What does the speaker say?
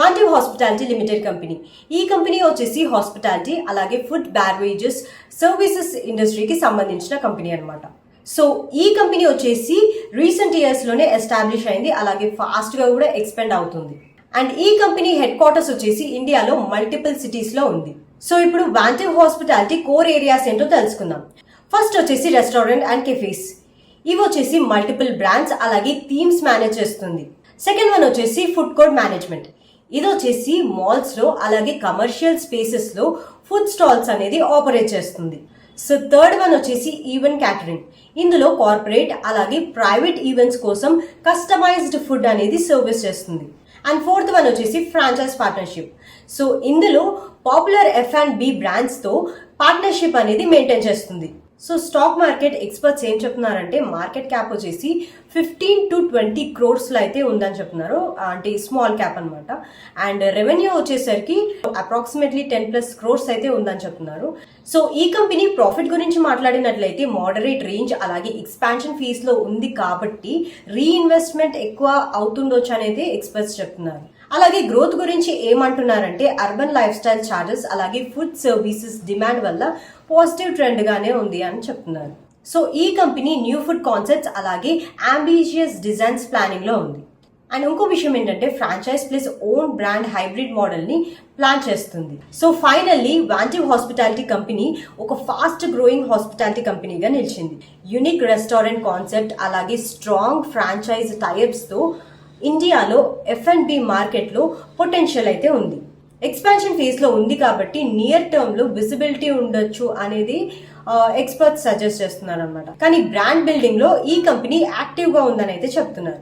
వాంటివ్ hospitality limited company. ఈ company వచ్చేసి hospitality అలాగే ఫుడ్ బ్యావరేజెస్ సర్వీసెస్ ఇండస్ట్రీకి సంబంధించిన కంపెనీ అన్నమాట. సో ఈ కంపెనీ వచ్చేసి రీసెంట్ ఇయర్స్లోనే ఎస్టాబ్లిష్ అయింది అలాగే ఫాస్ట్గా కూడా ఎక్స్పెండ్ అవుతుంది. అండ్ ఈ కంపెనీ హెడ్ క్వార్టర్స్ వచ్చేసి ఇండియాలో మల్టిపుల్ సిటీస్లో ఉంది. సో ఇప్పుడు వాంటివ్ హాస్పిటాలిటీ కోర్ ఏరియాస్ ఏంటో తెలుసుకుందాం. ఫస్ట్ వచ్చేసి రెస్టారెంట్ అండ్ కెఫేస్. ఇవి వచ్చేసి మల్టిపుల్ బ్రాండ్స్ అలాగే థీమ్స్ మేనేజ్ చేస్తుంది. సెకండ్ వన్ వచ్చేసి ఫుడ్ కోర్ట్ మేనేజ్మెంట్. ఇది వచ్చేసి మాల్స్లో అలాగే కమర్షియల్ స్పేసెస్లో ఫుడ్ స్టాల్స్ అనేది ఆపరేట్ చేస్తుంది. సో థర్డ్ వన్ వచ్చేసి ఈవెంట్ క్యాటరింగ్ ఇందులో కార్పొరేట్ అలాగే ప్రైవేట్ ఈవెంట్స్ కోసం కస్టమైజ్డ్ ఫుడ్ అనేది సర్వీస్ చేస్తుంది. అండ్ ఫోర్త్ వన్ వచ్చేసి ఫ్రాంచైజ్ పార్ట్నర్షిప్ సో ఇందులో పాపులర్ ఎఫ్ అండ్ బి బ్రాండ్స్తో పార్ట్నర్షిప్ అనేది మెయింటైన్ చేస్తుంది. సో స్టాక్ మార్కెట్ ఎక్స్పర్ట్స్ ఏం చెప్తున్నారంటే మార్కెట్ క్యాప్ వచ్చేసి ఫిఫ్టీన్ టు ట్వంటీ క్రోర్స్లో అయితే ఉందని చెప్తున్నారు. అంటే స్మాల్ క్యాప్ అన్నమాట. అండ్ రెవెన్యూ వచ్చేసరికి అప్రాక్సిమేట్లీ టెన్ ప్లస్ క్రోర్స్ అయితే ఉందని చెప్తున్నారు. సో ఈ కంపెనీ ప్రాఫిట్ గురించి మాట్లాడినట్లయితే మోడరేట్ రేంజ్ అలాగే ఎక్స్పాన్షన్ ఫీస్లో ఉంది కాబట్టి రీఇన్వెస్ట్మెంట్ ఎక్కువ అవుతుండొచ్చు అనేది ఎక్స్పర్ట్స్ చెప్తున్నారు. అలాగే గ్రోత్ గురించి ఏమంటున్నారంటే అర్బన్ లైఫ్ స్టైల్ చార్జెస్ అలాగే ఫుడ్ సర్వీసెస్ డిమాండ్ వల్ల పాజిటివ్ ట్రెండ్గానే ఉంది అని చెప్తున్నారు. సో ఈ కంపెనీ న్యూ ఫుడ్ కాన్సెప్ట్స్ అలాగే అంబిషియస్ డిజైన్స్ ప్లానింగ్లో ఉంది. అండ్ ఇంకో విషయం ఏంటంటే franchise plus own brand hybrid మోడల్ని ప్లాన్ చేస్తుంది. సో ఫైనల్లీ వాంటివ్ హాస్పిటాలిటీ కంపెనీ ఒక ఫాస్ట్ గ్రోయింగ్ హాస్పిటాలిటీ కంపెనీగా నిలిచింది. యునిక్ రెస్టారెంట్ కాన్సెప్ట్ అలాగే స్ట్రాంగ్ ఫ్రాంచైజ్ టైప్స్తో ఇండియాలో ఎఫ్ అండ్ బి మార్కెట్లో పొటెన్షియల్ అయితే ఉంది. ఎక్స్పాన్షన్ ఫేజ్లో ఉంది కాబట్టి నియర్ టర్మ్లో విజిబిలిటీ ఉండొచ్చు అనేది ఎక్స్పర్ట్స్ సజెస్ట్ చేస్తున్నారు అనమాట కానీ బ్రాండ్ బిల్డింగ్లో ఈ కంపెనీ యాక్టివ్గా ఉందని అయితే చెప్తున్నారు.